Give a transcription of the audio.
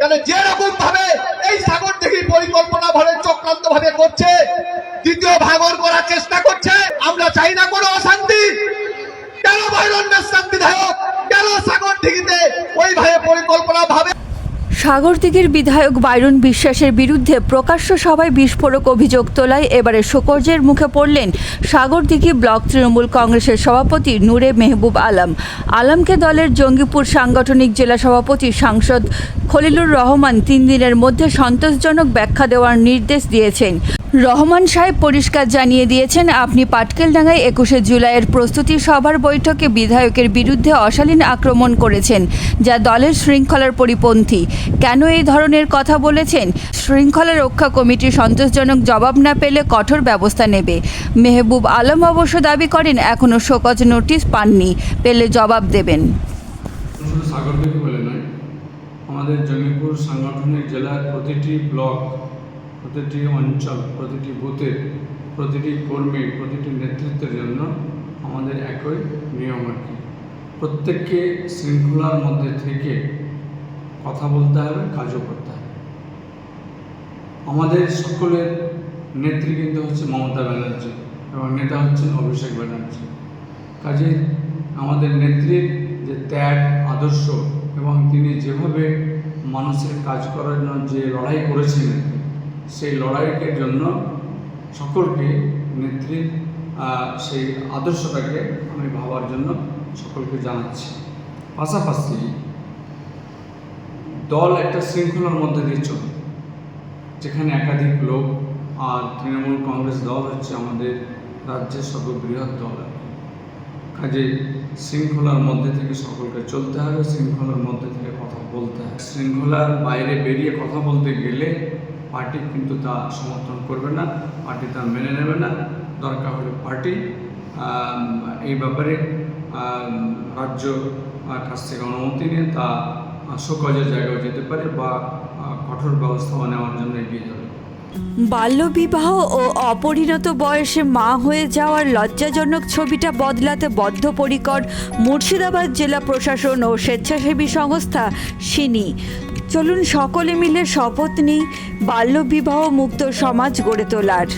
কেন যেরকম ভাবে এই সাগর থেকে পরিকল্পনা ভাবে চক্রান্ত ভাবে করছে, দ্বিতীয় ভাগর করার চেষ্টা করছে, আমরা চাই না কোনো অশান্তি। কেন বাইরন শান্তিদায়ক? কেন সাগর দিঘিতে ওইভাবে পরিকল্পনা সাগরদিঘির বিধায়ক বাইরুন বিশ্বাসের বিরুদ্ধে প্রকাশ্য সভায় বিস্ফোরক অভিযোগ তোলায় এবারে শোকর্যের মুখে পড়লেন সাগরদিঘি ব্লক তৃণমূল কংগ্রেসের সভাপতি নূরে মেহবুব আলম। আলমকে দলের জঙ্গিপুর সাংগঠনিক জেলা সভাপতি সাংসদ খলিলুর রহমান তিন দিনের মধ্যে সন্তোষজনক ব্যাখ্যা দেওয়ার নির্দেশ দিয়েছেন। রহমান সাহেব পরিষ্কার জানিয়ে দিয়েছেন, আপনি পাটকেলডাঙ্গায় একুশে জুলাইয়ের প্রস্তুতি সভার বৈঠকে বিধায়কের বিরুদ্ধে অশালীন আক্রমণ করেছেন, যা দলের শৃঙ্খলার পরিপন্থী। কেন এই ধরনের কথা বলেছেন? শৃঙ্খলা রক্ষা কমিটি সন্তোষজনক জবাব না পেলে কঠোর ব্যবস্থা নেবে। মেহবুব আলম অবশ্য দাবি করেন এখনও শোকজ নোটিশ পাননি, পেলে জবাব দেবেন। আমাদের জঙ্গিপুর সাংগঠনিক জেলার প্রতিটি ব্লক প্রতিটি অঞ্চল, প্রতিটি বুথে, প্রতিটি কর্মী, প্রতিটি নেতৃত্বের জন্য আমাদের একই নিয়ম আর কি। প্রত্যেককে শৃঙ্খলার মধ্যে থেকে কথা বলতে হবে, কাজও করতে হবে। আমাদের সকলের নেত্রী কিন্তু হচ্ছে মমতা ব্যানার্জি এবং নেতা হচ্ছেন অভিষেক ব্যানার্জি। কাজে আমাদের নেত্রীর যে ত্যাগ, আদর্শ এবং তিনি যেভাবে মানুষের কাজ করার জন্য যে লড়াই করেছিলেন সেই লড়াইয়ের জন্য সকলকে নেত্রীর সেই আদর্শটাকে আমি ভাবার জন্য সকলকে জানাচ্ছি। পাশাপাশি দল একটা শৃঙ্খলার মধ্যে দিয়ে চলে, যেখানে একাধিক লোক আর তৃণমূল কংগ্রেস দল হচ্ছে আমাদের রাজ্যের সর্ববৃহৎ দল কাজে শৃঙ্খলার মধ্যে থেকে সকলকে চলতে হবে, শৃঙ্খলার মধ্যে থেকে কথা বলতে হবে। শৃঙ্খলার বাইরে বেরিয়ে কথা বলতে গেলে পার্টি কিন্তু তা সমর্থন করবে না, পার্টি তা মেনে নেবে না। দরকার হলে পার্টি এই ব্যাপারে রাজ্য কাছ থেকে অনুমতি নিয়ে তা শোকজের জায়গায় যেতে পারে বা কঠোর ব্যবস্থা নেওয়ার জন্য এগিয়ে যাবে। বাল্যবিবাহ ও অপরিণত বয়সে মা হয়ে যাওয়ার লজ্জাজনক ছবিটা বদলাতে বদ্ধপরিকর মুর্শিদাবাদ জেলা প্রশাসন ও স্বেচ্ছাসেবী সংস্থা সিনি। চলুন সকলে মিলে শপথ নিই বাল্যবিবাহ মুক্ত সমাজ গড়ে তোলার।